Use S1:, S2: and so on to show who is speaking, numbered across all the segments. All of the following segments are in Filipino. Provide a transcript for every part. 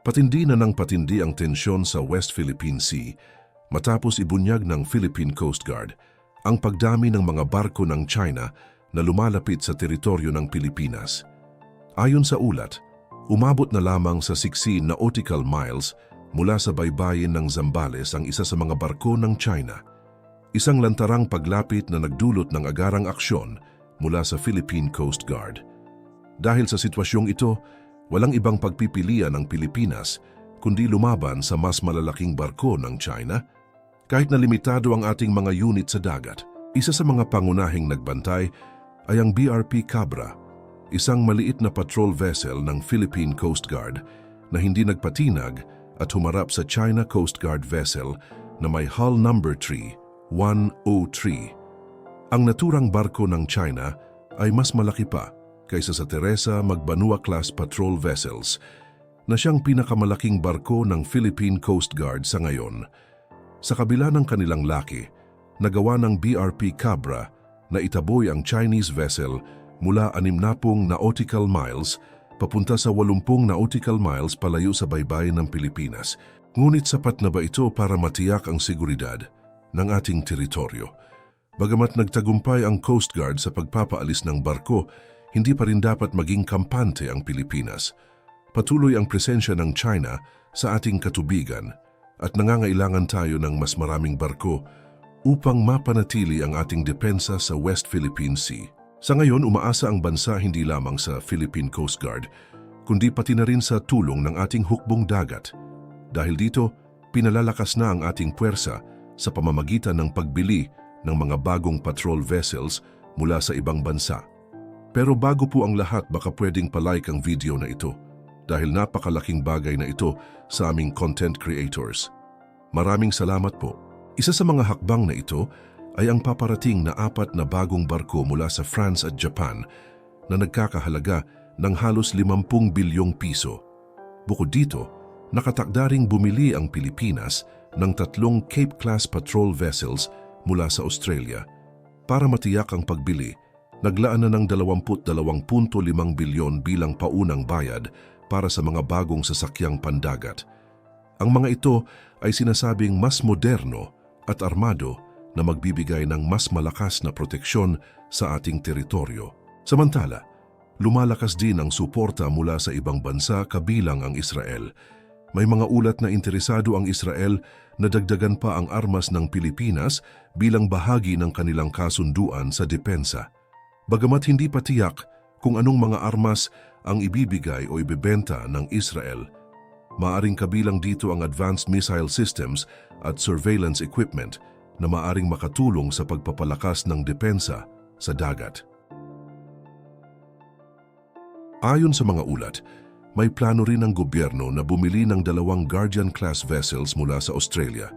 S1: Patindi na ng patindi ang tensyon sa West Philippine Sea matapos ibunyag ng Philippine Coast Guard ang pagdami ng mga barko ng China na lumalapit sa teritoryo ng Pilipinas. Ayon sa ulat, umabot na lamang sa 16 nautical miles mula sa baybayin ng Zambales ang isa sa mga barko ng China. Isang lantarang paglapit na nagdulot ng agarang aksyon mula sa Philippine Coast Guard. Dahil sa sitwasyong ito, walang ibang pagpipilian ng Pilipinas kundi lumaban sa mas malalaking barko ng China. Kahit na limitado ang ating mga unit sa dagat, isa sa mga pangunahing nagbantay ay ang BRP Cabra, isang maliit na patrol vessel ng Philippine Coast Guard na hindi nagpatinag at humarap sa China Coast Guard vessel na may hull number 3, 103. Ang naturang barko ng China ay mas malaki pa kaysa sa Teresa Magbanua-class patrol vessels na siyang pinakamalaking barko ng Philippine Coast Guard sa ngayon. Sa kabila ng kanilang laki, nagawa ng BRP Cabra na itaboy ang Chinese vessel mula 60 nautical miles papunta sa 80 nautical miles palayo sa baybayin ng Pilipinas. Ngunit sapat na ba ito para matiyak ang seguridad ng ating teritoryo? Bagamat nagtagumpay ang Coast Guard sa pagpapaalis ng barko, hindi pa rin dapat maging kampante ang Pilipinas. Patuloy ang presensya ng China sa ating katubigan at nangangailangan tayo ng mas maraming barko upang mapanatili ang ating depensa sa West Philippine Sea. Sa ngayon, umaasa ang bansa hindi lamang sa Philippine Coast Guard, kundi pati na rin sa tulong ng ating hukbong dagat. Dahil dito, pinalalakas na ang ating puwersa sa pamamagitan ng pagbili ng mga bagong patrol vessels mula sa ibang bansa. Pero bago po ang lahat, baka pwedeng palike ang video na ito dahil napakalaking bagay na ito sa aming content creators. Maraming salamat po. Isa sa mga hakbang na ito ay ang paparating na apat na bagong barko mula sa France at Japan na nagkakahalaga ng halos 50 bilyong piso. Bukod dito, nakatakda ring bumili ang Pilipinas ng tatlong Cape-class patrol vessels mula sa Australia. Para matiyak ang pagbili, naglaan na ng 22.5 bilyon bilang paunang bayad para sa mga bagong sasakyang pandagat. Ang mga ito ay sinasabing mas moderno at armado na magbibigay ng mas malakas na proteksyon sa ating teritoryo. Samantala, lumalakas din ang suporta mula sa ibang bansa kabilang ang Israel. May mga ulat na interesado ang Israel na dagdagan pa ang armas ng Pilipinas bilang bahagi ng kanilang kasunduan sa depensa. Bagamat hindi pa tiyak kung anong mga armas ang ibibigay o ibebenta ng Israel, maaring kabilang dito ang advanced missile systems at surveillance equipment na maaring makatulong sa pagpapalakas ng depensa sa dagat. Ayon sa mga ulat, may plano rin ang gobyerno na bumili ng dalawang Guardian-class vessels mula sa Australia.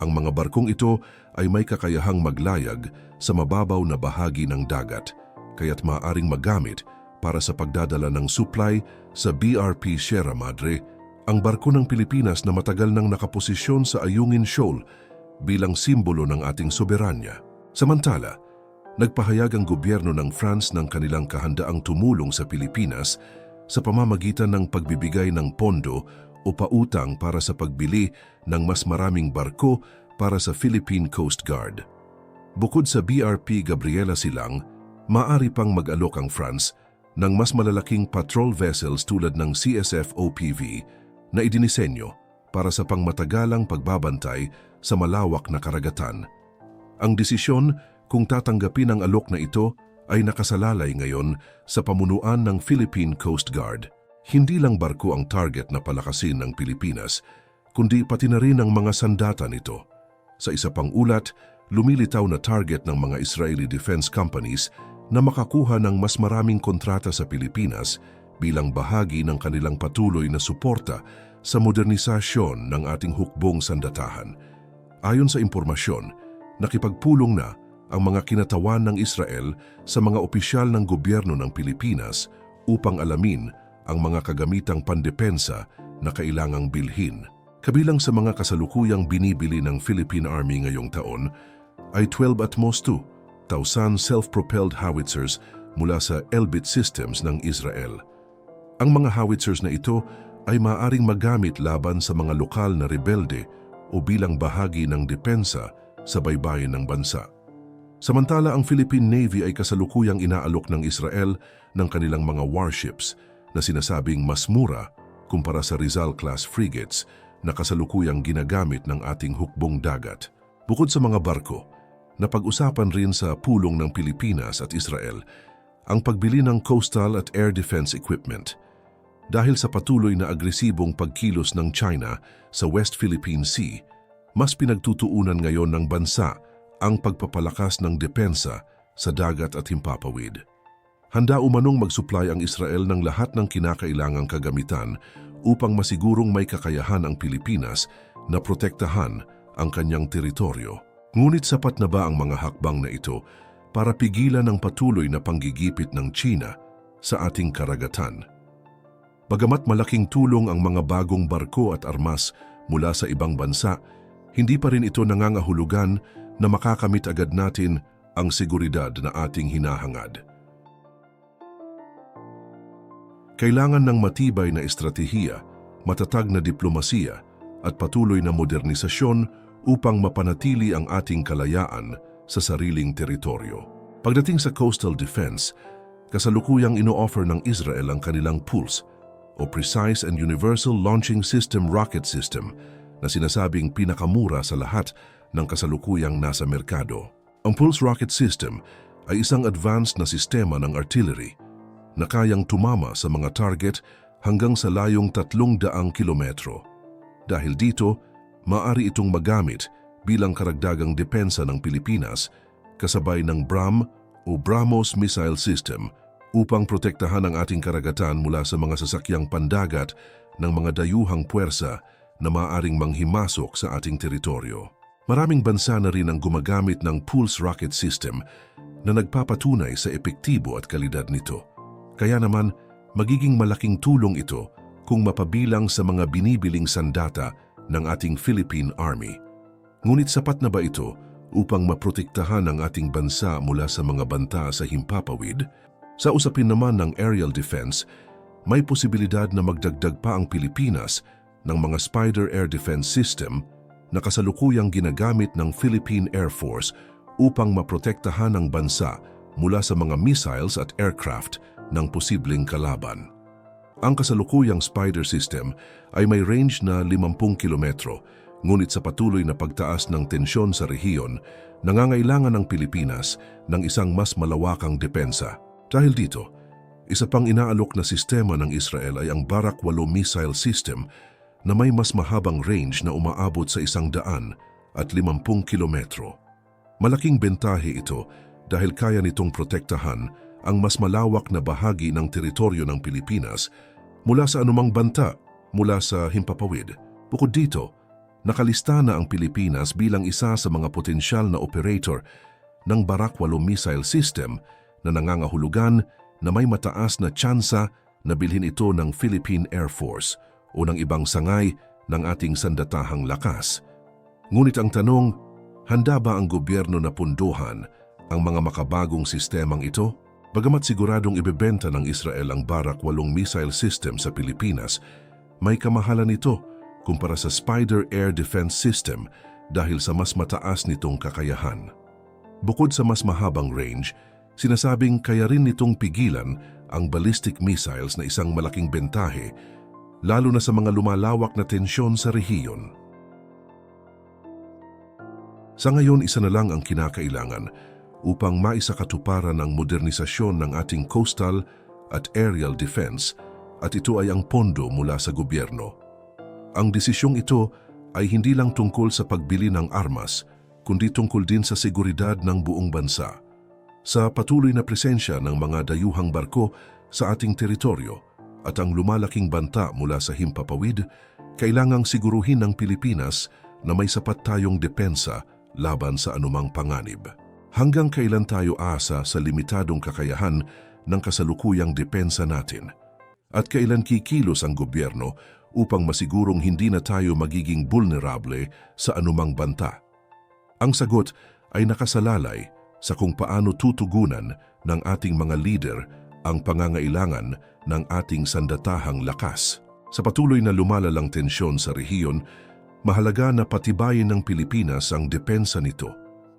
S1: Ang mga barkong ito ay may kakayahang maglayag sa mababaw na bahagi ng dagat, kaya't maaaring magamit para sa pagdadala ng supply sa BRP Sierra Madre, ang barko ng Pilipinas na matagal nang nakaposisyon sa Ayungin Shoal bilang simbolo ng ating soberanya. Samantala, nagpahayag ang gobyerno ng France ng kanilang kahandaang tumulong sa Pilipinas sa pamamagitan ng pagbibigay ng pondo o pautang para sa pagbili ng mas maraming barko para sa Philippine Coast Guard. Bukod sa BRP Gabriela Silang, maaari pang mag-alok ang France ng mas malalaking patrol vessels tulad ng CSF OPV na idinisenyo para sa pangmatagalang pagbabantay sa malawak na karagatan. Ang desisyon kung tatanggapin ang alok na ito ay nakasalalay ngayon sa pamunuan ng Philippine Coast Guard. Hindi lang barko ang target na palakasin ng Pilipinas, kundi pati na rin ang mga sandata nito. Sa isa pang ulat, lumilitaw na target ng mga Israeli defense companies na makakuha ng mas maraming kontrata sa Pilipinas bilang bahagi ng kanilang patuloy na suporta sa modernisasyon ng ating hukbong sandatahan. Ayon sa impormasyon, nakipagpulong na ang mga kinatawan ng Israel sa mga opisyal ng gobyerno ng Pilipinas upang alamin ang mga kagamitang pandepensa na kailangang bilhin. Kabilang sa mga kasalukuyang binibili ng Philippine Army ngayong taon ay 12 Atmos 2, Tausan self-propelled howitzers mula sa Elbit Systems ng Israel. Ang mga howitzers na ito ay maaring magamit laban sa mga lokal na rebelde o bilang bahagi ng depensa sa baybayin ng bansa. Samantala ang Philippine Navy ay kasalukuyang inaalok ng Israel ng kanilang mga warships na sinasabing mas mura kumpara sa Rizal-class frigates na kasalukuyang ginagamit ng ating hukbong dagat. Bukod sa mga barko, napag-usapan rin sa pulong ng Pilipinas at Israel ang pagbili ng coastal at air defense equipment. Dahil sa patuloy na agresibong pagkilos ng China sa West Philippine Sea, mas pinagtutuunan ngayon ng bansa ang pagpapalakas ng depensa sa dagat at himpapawid. Handa umanong mag-supply ang Israel ng lahat ng kinakailangang kagamitan upang masigurong may kakayahan ang Pilipinas na protektahan ang kanyang teritoryo. Ngunit sapat na ba ang mga hakbang na ito para pigilan ang patuloy na panggigipit ng China sa ating karagatan? Bagamat malaking tulong ang mga bagong barko at armas mula sa ibang bansa, hindi pa rin ito nangangahulugan na makakamit agad natin ang seguridad na ating hinahangad. Kailangan ng matibay na estratehiya, matatag na diplomasiya at patuloy na modernisasyon upang mapanatili ang ating kalayaan sa sariling teritoryo. Pagdating sa coastal defense, kasalukuyang ino-offer ng Israel ang kanilang PULS o Precise and Universal Launching System Rocket System na sinasabing pinakamura sa lahat ng kasalukuyang nasa merkado. Ang Pulse Rocket System ay isang advanced na sistema ng artillery na kayang tumama sa mga target hanggang sa layong 300 kilometro. Dahil dito, maari itong magamit bilang karagdagang depensa ng Pilipinas kasabay ng BRAM o BRAMOS Missile System upang protektahan ang ating karagatan mula sa mga sasakyang pandagat ng mga dayuhang puwersa na maaaring manghimasok sa ating teritoryo. Maraming bansa na rin ang gumagamit ng Pulse Rocket System na nagpapatunay sa epektibo at kalidad nito. Kaya naman, magiging malaking tulong ito kung mapabilang sa mga binibiling sandata ng ating Philippine Army. Ngunit sapat na ba ito upang maprotektahan ang ating bansa mula sa mga banta sa himpapawid? Sa usapin naman ng aerial defense, may posibilidad na magdagdag pa ang Pilipinas ng mga Spider Air Defense System na kasalukuyang ginagamit ng Philippine Air Force upang maprotektahan ang bansa mula sa mga missiles at aircraft ng posibleng kalaban. Ang kasalukuyang Spider System ay may range na 50 kilometro, ngunit sa patuloy na pagtaas ng tensyon sa rehiyon, nangangailangan ng Pilipinas ng isang mas malawakang depensa. Dahil dito, isa pang inaalok na sistema ng Israel ay ang Barak 8 missile system na may mas mahabang range na umaabot sa isang daan at 50 kilometro. Malaking bentahe ito dahil kaya nitong protektahan ang mas malawak na bahagi ng teritoryo ng Pilipinas mula sa anumang banta mula sa himpapawid. Bukod dito, nakalista na ang Pilipinas bilang isa sa mga potensyal na operator ng Barak 8 missile system na nangangahulugan na may mataas na tsansa na bilhin ito ng Philippine Air Force o ng ibang sangay ng ating sandatahang lakas. Ngunit ang tanong, handa ba ang gobyerno na punduhan ang mga makabagong sistemang ito? Bagamat siguradong ibebenta ng Israel ang Barak 8 missile system sa Pilipinas, may kamahalan ito kumpara sa Spider Air Defense System dahil sa mas mataas nitong kakayahan. Bukod sa mas mahabang range, sinasabing kaya rin nitong pigilan ang ballistic missiles na isang malaking bentahe lalo na sa mga lumalawak na tensyon sa rehiyon. Sa ngayon, isa na lang ang kinakailangan upang maisakatuparan ang modernisasyon ng ating coastal at aerial defense at ito ay ang pondo mula sa gobyerno. Ang desisyong ito ay hindi lang tungkol sa pagbili ng armas, kundi tungkol din sa seguridad ng buong bansa. Sa patuloy na presensya ng mga dayuhang barko sa ating teritoryo at ang lumalaking banta mula sa himpapawid, kailangang siguruhin ng Pilipinas na may sapat tayong depensa laban sa anumang panganib. Hanggang kailan tayo asa sa limitadong kakayahan ng kasalukuyang depensa natin? At kailan kikilos ang gobyerno upang masigurong hindi na tayo magiging vulnerable sa anumang banta? Ang sagot ay nakasalalay sa kung paano tutugunan ng ating mga leader ang pangangailangan ng ating sandatahang lakas. Sa patuloy na lumalalang tensyon sa rehiyon, mahalaga na patibayin ng Pilipinas ang depensa nito.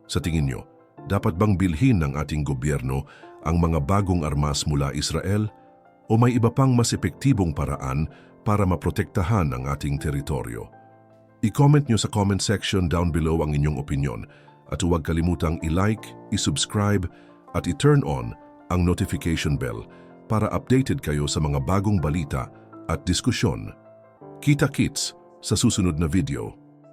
S1: Sa tingin nyo, dapat bang bilhin ng ating gobyerno ang mga bagong armas mula Israel o may iba pang mas epektibong paraan para maprotektahan ang ating teritoryo? I-comment nyo sa comment section down below ang inyong opinion at huwag kalimutang i-like, i-subscribe at i-turn on ang notification bell para updated kayo sa mga bagong balita at diskusyon. Kita-kits sa susunod na video.